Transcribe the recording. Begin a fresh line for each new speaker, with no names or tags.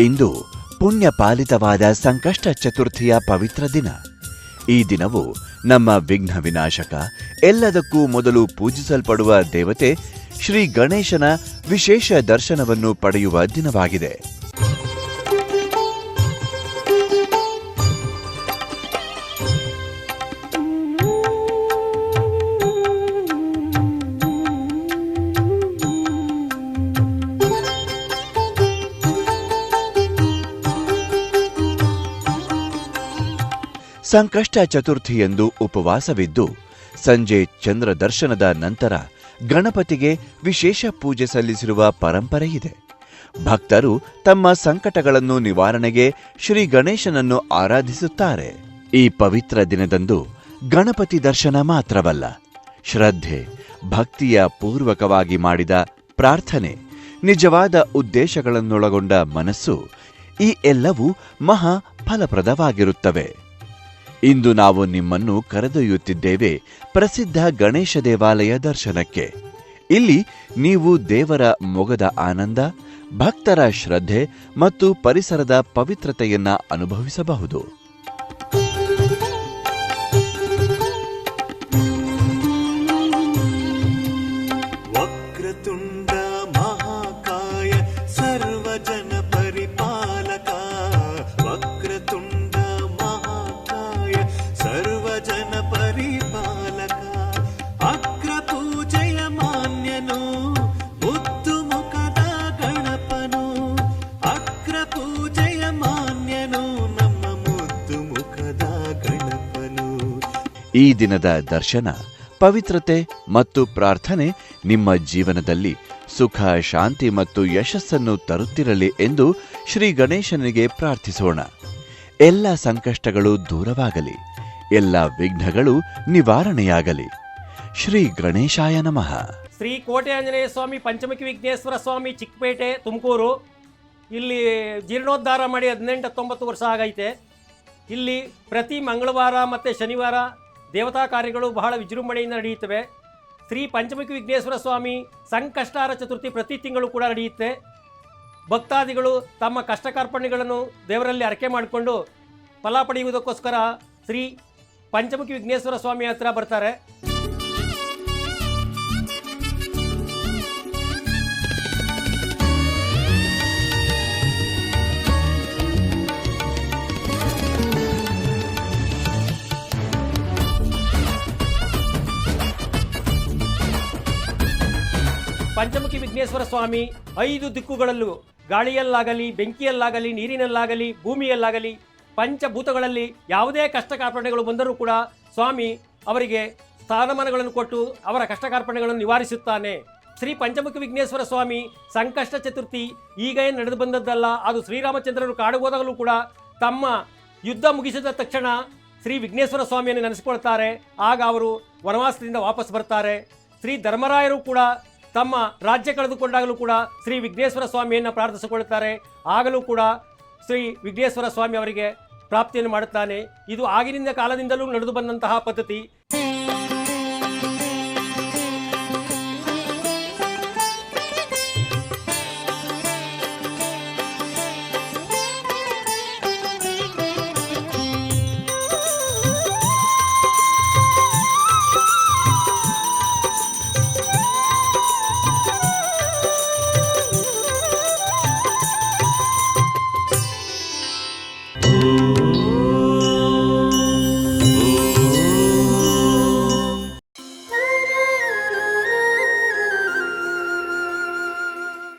ಇಂದು ಪುಣ್ಯ ಪಾಲಿತವಾದ ಸಂಕಷ್ಟ ಚತುರ್ಥಿಯ ಪವಿತ್ರ ದಿನ. ಈ ದಿನವು ನಮ್ಮ ವಿಘ್ನ ವಿನಾಶಕ, ಎಲ್ಲದಕ್ಕೂ ಮೊದಲು ಪೂಜಿಸಲ್ಪಡುವ ದೇವತೆ ಶ್ರೀ ಗಣೇಶನ ವಿಶೇಷ ದರ್ಶನವನ್ನು ಪಡೆಯುವ ದಿನವಾಗಿದೆ. ಸಂಕಷ್ಟ ಚತುರ್ಥಿಯಂದು ಉಪವಾಸವಿದ್ದು, ಸಂಜೆ ಚಂದ್ರ ದರ್ಶನದ ನಂತರ ಗಣಪತಿಗೆ ವಿಶೇಷ ಪೂಜೆ ಸಲ್ಲಿಸಿರುವ ಪರಂಪರೆಯಿದೆ ಭಕ್ತರು ತಮ್ಮ ಸಂಕಟಗಳನ್ನು ನಿವಾರಣೆಗೆ ಶ್ರೀ ಗಣೇಶನನ್ನು ಆರಾಧಿಸುತ್ತಾರೆ. ಈ ಪವಿತ್ರ ದಿನದಂದು ಗಣಪತಿ ದರ್ಶನ ಮಾತ್ರವಲ್ಲ, ಶ್ರದ್ಧೆ, ಭಕ್ತಿಯ ಪೂರ್ವಕವಾಗಿ ಮಾಡಿದ ಪ್ರಾರ್ಥನೆ, ನಿಜವಾದ ಉದ್ದೇಶಗಳನ್ನೊಳಗೊಂಡ ಮನಸ್ಸು ಈ ಎಲ್ಲವೂ ಮಹಾ ಫಲಪ್ರದವಾಗಿರುತ್ತವೆ. ಇಂದು ನಾವು ನಿಮ್ಮನ್ನು ಕರೆದೊಯ್ಯುತ್ತಿದ್ದೇವೆ ಪ್ರಸಿದ್ಧ ಗಣೇಶ ದೇವಾಲಯ ದರ್ಶನಕ್ಕೆ. ಇಲ್ಲಿ ನೀವು ದೇವರ ಮೊಗದ ಆನಂದ, ಭಕ್ತರ ಶ್ರದ್ಧೆ ಮತ್ತು ಪರಿಸರದ ಪವಿತ್ರತೆಯನ್ನ ಅನುಭವಿಸಬಹುದು. ಈ ದಿನದ ದರ್ಶನ, ಪವಿತ್ರತೆ ಮತ್ತು ಪ್ರಾರ್ಥನೆ ನಿಮ್ಮ ಜೀವನದಲ್ಲಿ ಸುಖ, ಶಾಂತಿ ಮತ್ತು ಯಶಸ್ಸನ್ನು ತರುತ್ತಿರಲಿ ಎಂದು ಶ್ರೀ ಗಣೇಶನಿಗೆ ಪ್ರಾರ್ಥಿಸೋಣ. ಎಲ್ಲ ಸಂಕಷ್ಟಗಳು ದೂರವಾಗಲಿ, ಎಲ್ಲ ವಿಘ್ನಗಳು ನಿವಾರಣೆಯಾಗಲಿ. ಶ್ರೀ ಗಣೇಶಾಯ ನಮಃ.
ಶ್ರೀ ಕೋಟೆ ಆಂಜನೇಯ ಸ್ವಾಮಿ ಪಂಚಮುಖಿ ವಿಘ್ನೇಶ್ವರ ಸ್ವಾಮಿ, ಚಿಕ್ಕಪೇಟೆ, ತುಮಕೂರು. ಇಲ್ಲಿ ಜೀರ್ಣೋದ್ಧಾರ ಮಾಡಿ ಹದಿನೆಂಟು ಹತ್ತೊಂಬತ್ತು ವರ್ಷ ಆಗೈತೆ. ಇಲ್ಲಿ ಪ್ರತಿ ಮಂಗಳವಾರ ಮತ್ತು ಶನಿವಾರ ದೇವತಾ ಕಾರ್ಯಗಳು ಬಹಳ ವಿಜೃಂಭಣೆಯಿಂದ ನಡೆಯುತ್ತವೆ. ಶ್ರೀ ಪಂಚಮುಖಿ ವಿಘ್ನೇಶ್ವರ ಸ್ವಾಮಿ ಸಂಕಷ್ಟಾರ ಚತುರ್ಥಿ ಪ್ರತಿ ತಿಂಗಳು ಕೂಡ ನಡೆಯುತ್ತೆ. ಭಕ್ತಾದಿಗಳು ತಮ್ಮ ಕಷ್ಟ ಕಾರ್ಪಣ್ಯಗಳನ್ನು ದೇವರಲ್ಲಿ ಅರಕೆ ಮಾಡಿಕೊಂಡು ಫಲ ಪಡೆಯುವುದಕ್ಕೋಸ್ಕರ ಶ್ರೀ ಪಂಚಮುಖಿ ವಿಘ್ನೇಶ್ವರ ಸ್ವಾಮಿ ಹತ್ರ ಬರ್ತಾರೆ. ಪಂಚಮುಖಿ ವಿಘ್ನೇಶ್ವರ ಸ್ವಾಮಿ, ಐದು ದಿಕ್ಕುಗಳಲ್ಲೂ ಗಾಳಿಯಲ್ಲಾಗಲಿ, ಬೆಂಕಿಯಲ್ಲಾಗಲಿ, ನೀರಿನಲ್ಲಾಗಲಿ, ಭೂಮಿಯಲ್ಲಾಗಲಿ, ಪಂಚಭೂತಗಳಲ್ಲಿ ಯಾವುದೇ ಕಷ್ಟ ಕಾರ್ಪಣೆಗಳು ಬಂದರೂ ಕೂಡ ಸ್ವಾಮಿ ಅವರಿಗೆ ಸ್ಥಾನಮಾನಗಳನ್ನು ಕೊಟ್ಟು ಅವರ ಕಷ್ಟ ಕಾರ್ಪಣ್ಯಗಳನ್ನು ನಿವಾರಿಸುತ್ತಾನೆ. ಶ್ರೀ ಪಂಚಮುಖಿ ವಿಘ್ನೇಶ್ವರ ಸ್ವಾಮಿ ಸಂಕಷ್ಟ ಚತುರ್ಥಿ ಈಗ ಏನು ನಡೆದು ಬಂದದ್ದಲ್ಲ, ಅದು ಶ್ರೀರಾಮಚಂದ್ರರು ಕಾಡು ಹೋದಾಗಲೂ ಕೂಡ ತಮ್ಮ ಯುದ್ಧ ಮುಗಿಸಿದ ತಕ್ಷಣ ಶ್ರೀ ವಿಘ್ನೇಶ್ವರ ಸ್ವಾಮಿಯನ್ನು ನೆನೆಸಿಕೊಳ್ತಾರೆ. ಆಗ ಅವರು ವನವಾಸದಿಂದ ವಾಪಸ್ ಬರ್ತಾರೆ. ಶ್ರೀ ಧರ್ಮರಾಯರು ಕೂಡ ತಮ್ಮ ರಾಜ್ಯ ಕಳೆದುಕೊಂಡಾಗಲೂ ಕೂಡ ಶ್ರೀ ವಿಘ್ನೇಶ್ವರ ಸ್ವಾಮಿಯನ್ನು ಪ್ರಾರ್ಥಿಸಿಕೊಳ್ಳುತ್ತಾರೆ. ಆಗಲೂ ಕೂಡ ಶ್ರೀ ವಿಘ್ನೇಶ್ವರ ಸ್ವಾಮಿ ಅವರಿಗೆ ಪ್ರಾಪ್ತಿಯನ್ನು ಮಾಡುತ್ತಾನೆ. ಇದು ಆಗಿನಿಂದ ಕಾಲದಿಂದಲೂ ನಡೆದು ಬಂದಂತಹ ಪದ್ಧತಿ.